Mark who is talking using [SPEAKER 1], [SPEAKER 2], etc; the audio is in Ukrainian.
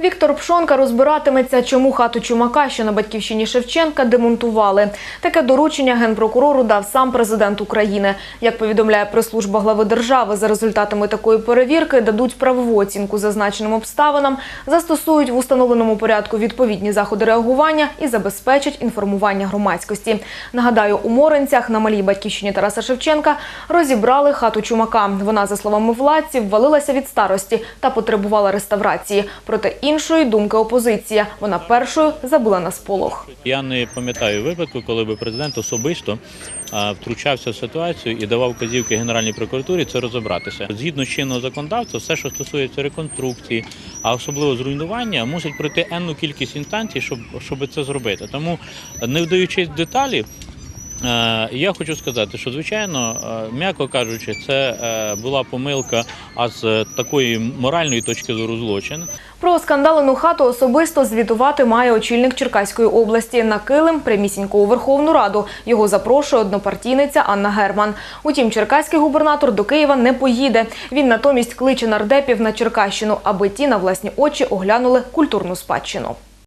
[SPEAKER 1] Віктор Пшонка розбиратиметься, чому хату Чумака, що на батьківщині Шевченка, демонтували. Таке доручення генпрокурору дав сам президент України. Як повідомляє прес-служба глави держави, за результатами такої перевірки дадуть правову оцінку зазначеним обставинам, застосують в установленому порядку відповідні заходи реагування і забезпечать інформування громадськості. Нагадаю, у Моринцях на малій батьківщині Тараса Шевченка розібрали хату Чумака. Вона, за словами владців, валилася від старості та потребувала реставрації. Проте іншої думки опозиція. Вона першою забула на сполох.
[SPEAKER 2] Я не пам'ятаю випадку, коли би президент особисто втручався в ситуацію і давав вказівки Генеральній прокуратурі це розібратися. Згідно чинного законодавства, все, що стосується реконструкції, а особливо зруйнування, мусить пройти енну кількість інстанцій, щоб, щоб це зробити. Тому, не вдаючись деталі. Е, Я хочу сказати, що звичайно, е, м'яко кажучи, це е, була помилка, а з такої моральної точки зору злочин.
[SPEAKER 1] Про скандалену хату особисто звітувати має очільник Черкаської області на килим прямісінько у Верховну Раду. Його запрошує однопартійниця Анна Герман. Утім, черкаський губернатор до Києва не поїде. Він натомість кличе нардепів на Черкащину, аби ті на власні очі оглянули культурну спадщину.